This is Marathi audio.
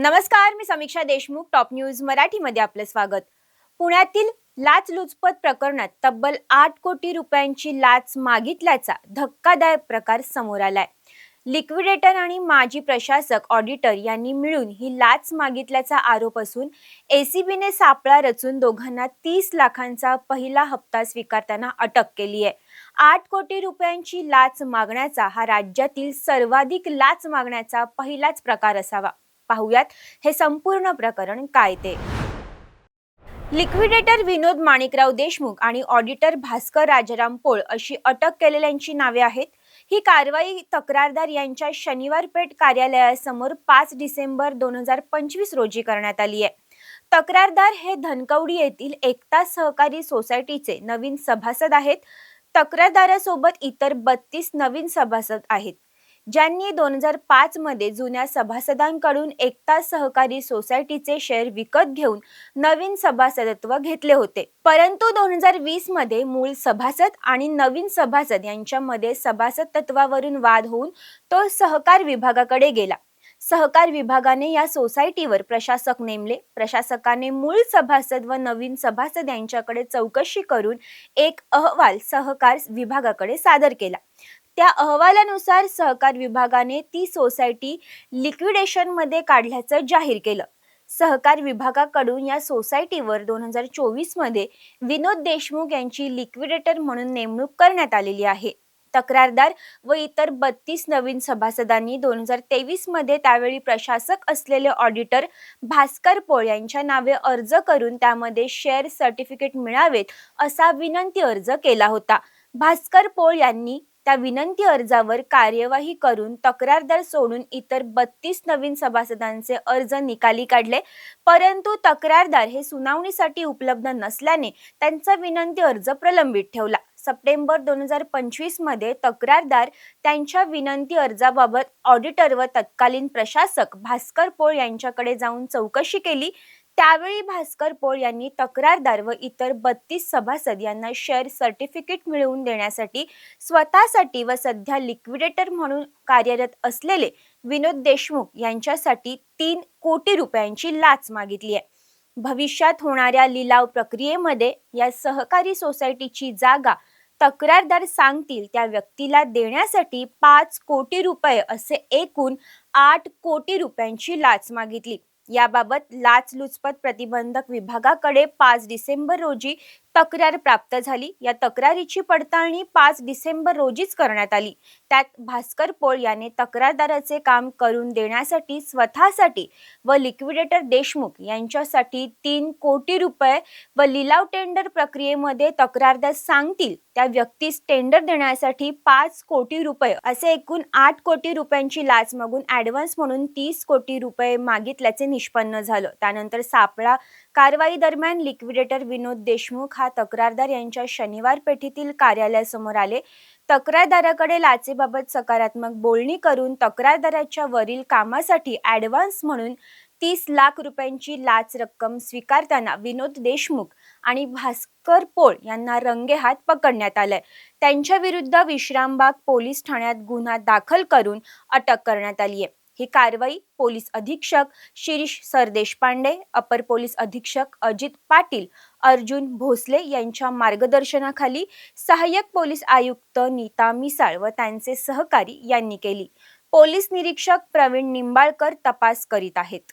नमस्कार मी समीक्षा देशमुख टॉप न्यूज मराठीमध्ये आपलं स्वागत. पुण्यातील लाचलुचपत प्रकरणात तब्बल आठ कोटी रुपयांची लाच मागितल्याचा धक्कादायक प्रकार समोर आलाय. लिक्विडेटर आणि माजी प्रशासक ऑडिटर यांनी मिळून ही लाच मागितल्याचा आरोप असून एसीबीने सापळा रचून दोघांना तीस लाखांचा पहिला हप्ता स्वीकारताना अटक केली आहे. आठ कोटी रुपयांची लाच मागण्याचा हा राज्यातील सर्वाधिक लाच मागण्याचा पहिलाच प्रकार असावा. पाहूयात. हे संपूर्ण प्रकरण काय ते? लिक्विडेटर विनोद माणिकराव देशमुख आणि ऑडिटर भास्कर राजाराम पोळ अशी अटक केलेल्यांची नावे आहेत. ही कारवाई तक्रारदार यांच्या शनिवार पेठ कार्यालयासमोर पाच डिसेंबर दोन हजार पंचवीस रोजी करण्यात आली आहे. तक्रारदार हे धनकवडी येथील एकता सहकारी सोसायटीचे नवीन सभासद आहेत. तक्रारदारासोबत इतर बत्तीस नवीन सभासद आहेत. ज्यांनी दोन हजार पाच मध्ये जुन्या सभासदांकडून एकता सहकारी सोसायटीचे शेअर विकत घेऊन नवीन सभासदत्व घेतले होते. परंतु दोन हजार वीसमध्ये मूळ सभासद आणि नवीन सभासद यांच्यामध्ये सभासद तत्वावरून वाद होऊन तो सहकार विभागाकडे गेला. सहकार विभागाने या सोसायटीवर प्रशासक नेमले. प्रशासकाने मूळ सभासद व नवीन सभासद यांच्याकडे चौकशी करून एक अहवाल सहकार विभागाकडे सादर केला. त्या अहवालानुसार सहकार विभागाने ती सोसायटी लिक्विडेशनमध्ये काढल्याचं जाहीर केलं. सहकार विभागाकडून या सोसायटीवर दोन हजार चोवीसमध्ये विनोद देशमुख यांची लिक्विडेटर म्हणून नेमणूक करण्यात आलेली आहे. तक्रारदार व इतर बत्तीस नवीन सभासदांनी दोन हजार तेवीसमध्ये त्यावेळी प्रशासक असलेले ऑडिटर भास्कर पोळ यांच्या नावे अर्ज करून त्यामध्ये शेअर सर्टिफिकेट मिळावेत असा विनंती अर्ज केला होता. भास्कर पोळ यांनी त्या विनंती अर्जावर कार्यवाही करून तक्रारदार सोडून इतर बत्तीस नवीन सभासदांचे अर्ज निकाली काढले. परंतु तक्रारदार हे सुनावणीसाठी उपलब्ध नसल्याने त्यांचा विनंती अर्ज प्रलंबित ठेवला. सप्टेंबर दोन हजार पंचवीसमध्ये तक्रारदार त्यांच्या विनंती अर्जाबाबत ऑडिटर व तत्कालीन प्रशासक भास्कर पोळ यांच्याकडे जाऊन चौकशी केली. त्यावेळी भास्कर पोळ यांनी तक्रारदार व इतर बत्तीस सभासद यांना शेअर सर्टिफिकेट मिळवून देण्यासाठी स्वतःसाठी व सध्या लिक्विडेटर म्हणून कार्यरत असलेले विनोद देशमुख यांच्यासाठी तीन कोटी रुपयांची लाच मागितली आहे. भविष्यात होणाऱ्या लिलाव प्रक्रियेमध्ये या सहकारी सोसायटीची जागा तक्रारदार सांगतील त्या व्यक्तीला देण्यासाठी पाच कोटी रुपये असे एकूण आठ कोटी रुपयांची लाच मागितली. याबाबत लाचलुचपत प्रतिबंधक विभागाकडे पाच डिसेंबर रोजी तक्रार प्राप्त झाली. या तक्रारीची पडताळणी पाच डिसेंबर रोजीच करण्यात आली. त्यात भास्कर पोळ याने तक्रारदाराचे काम करून देण्यासाठी स्वतःसाठी व लिक्विडेटर देशमुख यांच्यासाठी तीन कोटी रुपये व लिलाव टेंडर प्रक्रियेमध्ये तक्रारदार सांगतील त्या व्यक्तीस टेंडर देण्यासाठी पाच कोटी रुपये असे एकूण आठ कोटी रुपयांची लाच मागून ऍडव्हान्स म्हणून तीस कोटी रुपये मागितल्याचे निष्पन्न झालं. त्यानंतर सापळा कारवाई दरम्यान लिक्विडेटर विनोद देशमुख हा तक्रारदार यांच्या शनिवार पेठेतील कार्यालयासमोर आले. तक्रारदाराकडे लाचेबाबत सकारात्मक बोलणी करून तक्रारदाराच्या वरील कामासाठी ऍडव्हान्स म्हणून तीस लाख रुपयांची लाच रक्कम स्वीकारताना विनोद देशमुख आणि भास्कर पोळ यांना रंगेहात पकडण्यात आलंय. त्यांच्या विरुद्ध विश्रामबाग पोलीस ठाण्यात गुन्हा दाखल करून अटक करण्यात आली आहे ही कारवाई पोलीस अधीक्षक शिरीष सरदेशपांडे अपर पोलीस अधीक्षक अजित पाटील अर्जुन भोसले यांच्या मार्गदर्शनाखाली सहाय्यक पोलीस आयुक्त नीता मिसाळ व त्यांचे सहकारी यांनी केली. पोलीस निरीक्षक प्रवीण निंबाळकर तपास करीत आहेत.